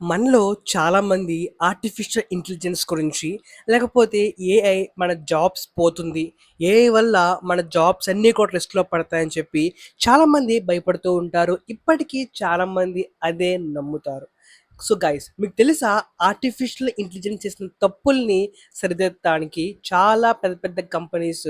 మనలో చాలామంది artificial intelligence గురించి లేకపోతే ఏఐ మన జాబ్స్ పోతుంది ఏఐ వల్ల మన జాబ్స్ అన్నీ కూడా రిస్క్లో పడతాయని చెప్పి చాలామంది భయపడుతూ ఉంటారు. ఇప్పటికీ చాలామంది అదే నమ్ముతారు. సో గైస్ మీకు తెలుసా ఆర్టిఫిషియల్ ఇంటెలిజెన్స్ చేసిన తప్పుల్ని సరిదిద్దడానికి చాలా పెద్ద పెద్ద కంపెనీస్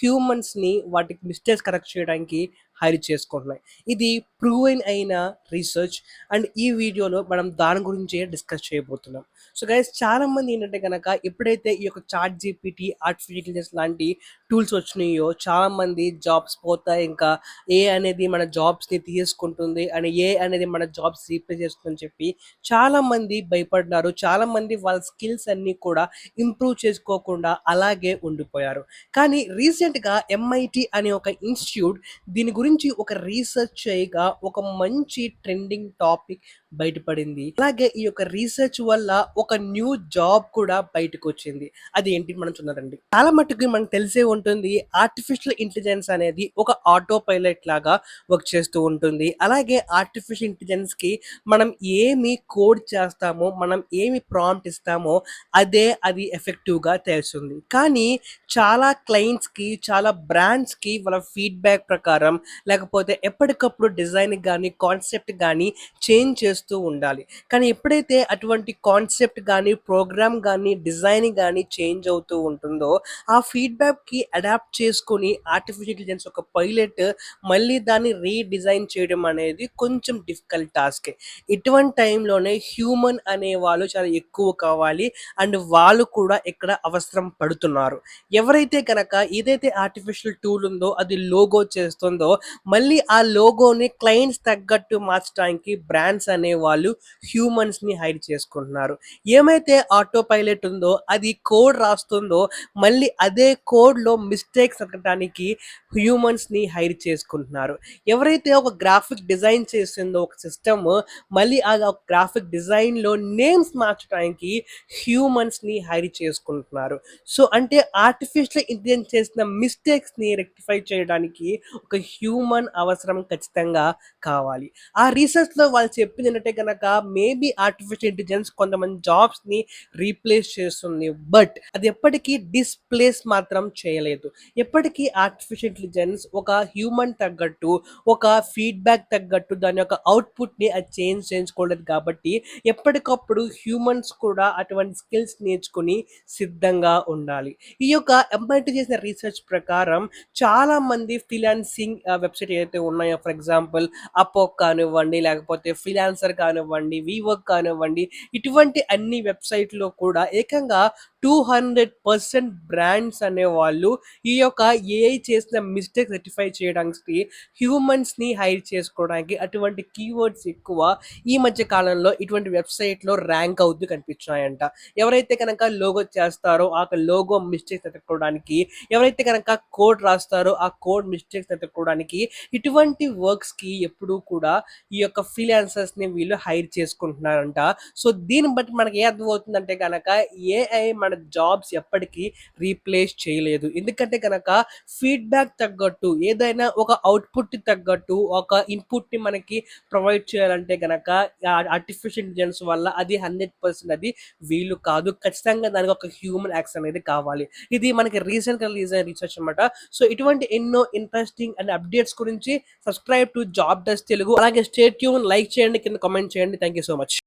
హ్యూమన్స్ని వాటికి మిస్టేక్స్ కరెక్ట్ చేయడానికి హైర్ చేసుకుంటున్నాయి. ఇది ప్రూవెన్ అయిన రీసెర్చ్ అండ్ ఈ వీడియోలో మనం దాని గురించే డిస్కస్ చేయబోతున్నాం. సో గైస్ చాలా మంది ఏంటంటే కనుక ఎప్పుడైతే ఈ యొక్క చాట్ జీపీటీ ఆర్టిఫిషియల్ ఇంటెలిజెన్స్ లాంటి టూల్స్ వచ్చినాయో చాలా మంది జాబ్స్ పోతాయి. ఇంకా ఏ అనేది మన జాబ్స్ని తీసుకుంటుంది అండ్ ఏ అనేది మన జాబ్స్ రీప్లేస్ చేస్తుందని చెప్పి చాలా మంది చాలామంది చాలా మంది వాళ్ళ స్కిల్స్ అన్ని కూడా ఇంప్రూవ్ చేసుకోకుండా అలాగే ఉండిపోయారు. కానీ రీసెంట్గా ఎంఐటి అనే ఒక ఇన్స్టిట్యూట్ దీని గురించి ఒక రీసెర్చ్ చేయగా ఒక మంచి ట్రెండింగ్ టాపిక్ బయటపడింది. అలాగే ఈ యొక్క రీసెర్చ్ వల్ల ఒక న్యూ జాబ్ కూడా బయటకు వచ్చింది అది ఏంటి మనం చూద్దామండి. చాలా మట్టుకు మనకు తెలిసే ఉంటుంది ఆర్టిఫిషియల్ ఇంటెలిజెన్స్ అనేది ఒక ఆటో పైలట్ లాగా వర్క్ చేస్తూ ఉంటుంది. అలాగే ఆర్టిఫిషియల్ ఇంటెలిజెన్స్కి మనం ఏమి కోడ్ చేస్తామో మనం ఏమి ప్రాంప్ట్ ఇస్తామో అదే అది ఎఫెక్టివ్గా తెలుస్తుంది. కానీ చాలా క్లయింట్స్కి చాలా బ్రాండ్స్కి వాళ్ళ ఫీడ్బ్యాక్ ప్రకారం లేకపోతే ఎప్పటికప్పుడు డిజైన్ కానీ కాన్సెప్ట్ కానీ చేంజ్ చేస్తూ ఉండాలి. కానీ ఎప్పుడైతే అటువంటి కాన్సెప్ట్ కానీ ప్రోగ్రామ్ కానీ డిజైన్ కానీ చేంజ్ అవుతూ ఉంటుందో ఆ ఫీడ్బ్యాక్కి అడాప్ట్ చేసుకొని ఆర్టిఫిషియల్ ఇంటెలిజెన్స్ ఒక పైలట్ మళ్ళీ దాన్ని రీడిజైన్ చేయడం అనేది కొంచెం డిఫికల్ట్ టాస్కే ఇటువంటి టైంలోనే హ్యూమన్ అనే వాళ్ళు చాలా ఎక్కువ కావాలి. అండ్ వాళ్ళు కూడా ఇక్కడ అవసరం పడుతున్నారు. ఎవరైతే కనుక ఏదైతే ఆర్టిఫిషియల్ టూల్ ఉందో అది లోగో చేస్తుందో మళ్ళీ ఆ లోగోని క్లయింట్స్ తగ్గట్టు మార్చడానికి బ్రాండ్స్ అనే వాళ్ళు హ్యూమన్స్ని హైడ్ చేసుకుంటున్నారు. ఏమైతే ఆటో పైలట్ ఉందో అది కోడ్ రాస్తుందో మళ్ళీ అదే కోడ్లో మిస్టేక్స్ తగ్గడానికి హ్యూమన్స్ని హైర్ చేసుకుంటున్నారు. ఎవరైతే ఒక గ్రాఫిక్ డిజైన్ చేసిందో ఒక సిస్టమ్ మళ్ళీ ఆ గ్రాఫిక్ డిజైన్లో నేమ్స్ మార్చడానికి హ్యూమన్స్ని హైర్ చేసుకుంటున్నారు. సో అంటే ఆర్టిఫిషియల్ ఇంటెలిజెన్స్ చేసిన మిస్టేక్స్ని రెక్టిఫై చేయడానికి ఒక హ్యూమన్ అవసరం ఖచ్చితంగా కావాలి. ఆ రీసెర్చ్లో వాళ్ళు చెప్పింది ఏంటంటే కనుక మేబీ ఆర్టిఫిషియల్ ఇంటెలిజెన్స్ కొంతమంది జాబ్స్ని రీప్లేస్ చేస్తుంది. బట్ అది ఎప్పటికీ డిస్ప్లేస్ మాత్రం చేయలేదు. ఎప్పటికీ ఆర్టిఫిషియల్ ఇంటెలిజెన్స్ ఒక హ్యూమన్ తగ్గట్టు ఒక ఫీడ్బ్యాక్ తగ్గట్టు దాని యొక్క అవుట్పుట్ని అది చేంజ్ చేయించుకోలేదు కాబట్టి ఎప్పటికప్పుడు హ్యూమన్స్ కూడా అటువంటి స్కిల్స్ నేర్చుకుని సిద్ధంగా ఉండాలి. ఈ యొక్క ఎంఐటి చేసిన రీసెర్చ్ ప్రకారం చాలామంది ఫిలాన్సింగ్ వెబ్సైట్ ఏదైతే ఉన్నాయో ఫర్ ఎగ్జాంపుల్ అపోక్ కానివ్వండి లేకపోతే ఫిలాన్సర్ కానివ్వండి వీవర్క్ కానివ్వండి ఇటువంటి అన్ని వెబ్సైట్లో కూడా ఏకంగా టూ హండ్రెడ్ పర్సెంట్ బ్రాండ్స్ అనేవాళ్ళు ఈ యొక్క ఏఐ చేసిన మిస్టేక్ రెటిఫై చేయడానికి హ్యూమన్స్ని హైర్ చేసుకోవడానికి అటువంటి కీవర్డ్స్ ఎక్కువ ఈ మధ్య కాలంలో ఇటువంటి వెబ్సైట్లో ర్యాంక్ అవుతూ కనిపించాయంట ఎవరైతే కనుక లోగో చేస్తారో ఆ లోగో మిస్టేక్స్ వెతుక్కోవడానికి ఎవరైతే కనుక కోడ్ రాస్తారో ఆ కోడ్ మిస్టేక్స్ ఎత్తుకోవడానికి ఇటువంటి వర్క్స్కి ఎప్పుడూ కూడా ఈ యొక్క ఫ్రీలాన్సర్స్ని వీళ్ళు హైర్ చేసుకుంటున్నారంట. సో దీన్ని బట్టి మనకి ఏ అర్థమవుతుందంటే కనుక ఏఐ మన జాబ్స్ ఎప్పటికీ రీప్లేస్ చేయలేదు. ఎందుకంటే కనుక ఫీడ్బ్యాక్ తగ్గట్టు ఏదైనా ఒక అవుట్పుట్ తగ్గట్టు ఒక ఇన్పుట్ని మనకి ప్రొవైడ్ చేయాలంటే కనుక ఆర్టిఫిషియల్ ఇంటెలిజెన్స్ వల్ల అది హండ్రెడ్ పర్సెంట్ అది వీలు కాదు. ఖచ్చితంగా దానికి ఒక హ్యూమన్ యాక్స్ అనేది కావాలి. ఇది మనకి రీసెంట్గా రిలీజ్ అయిన రీసెర్చ్ అనమాట సో ఇటువంటి ఎన్నో ఇంట్రెస్టింగ్ అండ్ అప్డేట్ అప్డేట్స్ గురించి సబ్స్క్రైబ్ టు జాబ్ డస్ తెలుగు. అలాగే స్టేట్ యూన్ లైక్ చేయండి కింద కామెంట్ చేయండి. Thank you so much